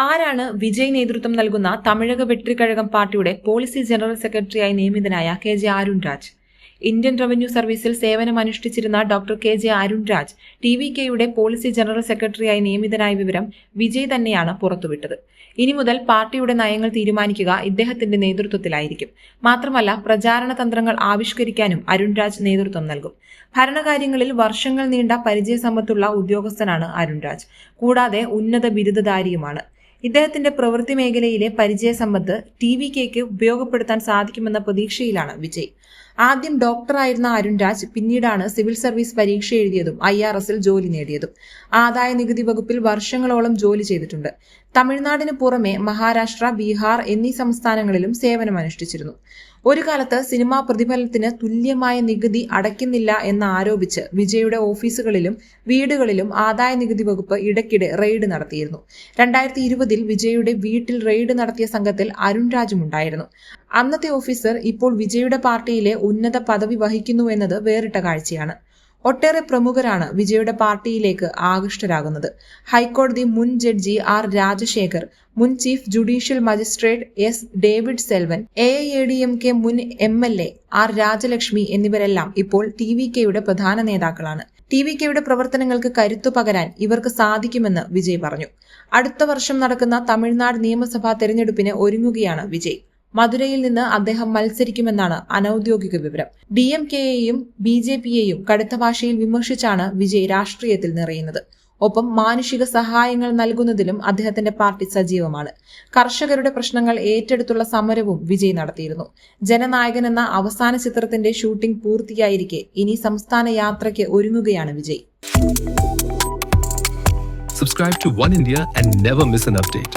ആരാണ് വിജയ് നേതൃത്വം നൽകുന്ന തമിഴക വെട്ടിക്കഴകം പാർട്ടിയുടെ പോളിസി ജനറൽ സെക്രട്ടറിയായി നിയമിതനായ K J Arun Raj Indian revenue സർവീസിൽ സേവനം അനുഷ്ഠിച്ചിരുന്ന doctor K J Arun Raj T V കെയുടെ പോളിസി ജനറൽ സെക്രട്ടറിയായി നിയമിതനായ വിവരം വിജയ് തന്നെയാണ് പുറത്തുവിട്ടത്. ഇനി മുതൽ പാർട്ടിയുടെ നയങ്ങൾ തീരുമാനിക്കുക ഇദ്ദേഹത്തിന്റെ നേതൃത്വത്തിലായിരിക്കും. മാത്രമല്ല പ്രചാരണ തന്ത്രങ്ങൾ ആവിഷ്കരിക്കാനും അരുൺ രാജ് നേതൃത്വം നൽകും. ഭരണകാര്യങ്ങളിൽ വർഷങ്ങൾ നീണ്ട പരിചയസമ്പത്തുള്ള ഉദ്യോഗസ്ഥനാണ് അരുൺ രാജ് കൂടാതെ ഉന്നത ബിരുദധാരിയുമാണ്. ഇദ്ദേഹത്തിന്റെ പ്രവൃത്തി മേഖലയിലെ പരിചയസമ്പത്ത് ടി വി കെക്ക് ഉപയോഗപ്പെടുത്താൻ സാധിക്കുമെന്ന പ്രതീക്ഷയിലാണ് വിജയ്. ആദ്യം ഡോക്ടറായിരുന്ന അരുൺ രാജ് പിന്നീടാണ് സിവിൽ സർവീസ് പരീക്ഷ എഴുതിയതും ഐ ആർ എസിൽ ജോലി നേടിയതും. ആദായ നികുതി വകുപ്പിൽ വർഷങ്ങളോളം ജോലി ചെയ്തിട്ടുണ്ട്. തമിഴ്നാടിന് പുറമെ മഹാരാഷ്ട്ര ബീഹാർ എന്നീ സംസ്ഥാനങ്ങളിലും സേവനമനുഷ്ഠിച്ചിരുന്നു. ഒരു കാലത്ത് സിനിമാ പ്രതിഫലത്തിന് തുല്യമായ നികുതി അടയ്ക്കുന്നില്ല എന്ന് ആരോപിച്ച് വിജയുടെ ഓഫീസുകളിലും വീടുകളിലും ആദായ നികുതി വകുപ്പ് ഇടയ്ക്കിടെ റെയ്ഡ് നടത്തിയിരുന്നു. രണ്ടായിരത്തി ഇരുപതിൽ വിജയുടെ വീട്ടിൽ റെയ്ഡ് നടത്തിയ സംഘത്തിൽ അരുൺ രാജും ഉണ്ടായിരുന്നു. അന്നത്തെ ഓഫീസർ ഇപ്പോൾ വിജയുടെ പാർട്ടിയിലെ ഉന്നത പദവി വഹിക്കുന്നു എന്നത് വേറിട്ട കാഴ്ചയാണ്. ഒട്ടേറെ പ്രമുഖരാണ് വിജയുടെ പാർട്ടിയിലേക്ക് ആകൃഷ്ടരാകുന്നത്. ഹൈക്കോടതി മുൻ ജഡ്ജി ആർ രാജശേഖർ മുൻ chief judicial magistrate S David Selvan A A D M K മുൻ M L A R Rajalakshmi എന്നിവരെല്ലാം ഇപ്പോൾ ടി വി കെയുടെ പ്രധാന നേതാക്കളാണ്. ടി വി കെയുടെ പ്രവർത്തനങ്ങൾക്ക് കരുത്തു പകരാൻ ഇവർക്ക് സാധിക്കുമെന്ന് വിജയ് പറഞ്ഞു. അടുത്ത വർഷം നടക്കുന്ന തമിഴ്നാട് നിയമസഭാ തെരഞ്ഞെടുപ്പിന് ഒരുങ്ങുകയാണ് വിജയ്. മധുരയിൽ നിന്ന് അദ്ദേഹം മത്സരിക്കുമെന്നാണ് അനൌദ്യോഗിക വിവരം. ഡി എം കെയെയും ബി ജെ പിയെയും കടുത്ത ഭാഷയിൽ വിമർശിച്ചാണ് വിജയ് രാഷ്ട്രീയത്തിൽ നിറയുന്നത്. ഒപ്പം മാനുഷിക സഹായങ്ങൾ നൽകുന്നതിലും അദ്ദേഹത്തിന്റെ പാർട്ടി സജീവമാണ്. കർഷകരുടെ പ്രശ്നങ്ങൾ ഏറ്റെടുത്തുള്ള സമരവും വിജയ് നടത്തിയിരുന്നു. ജനനായകൻ എന്ന അവസാന ചിത്രത്തിന്റെ ഷൂട്ടിംഗ് പൂർത്തിയായിരിക്കെ ഇനി സംസ്ഥാന യാത്രയ്ക്ക് ഒരുങ്ങുകയാണ് Vijay. Subscribe to One India and never miss an update.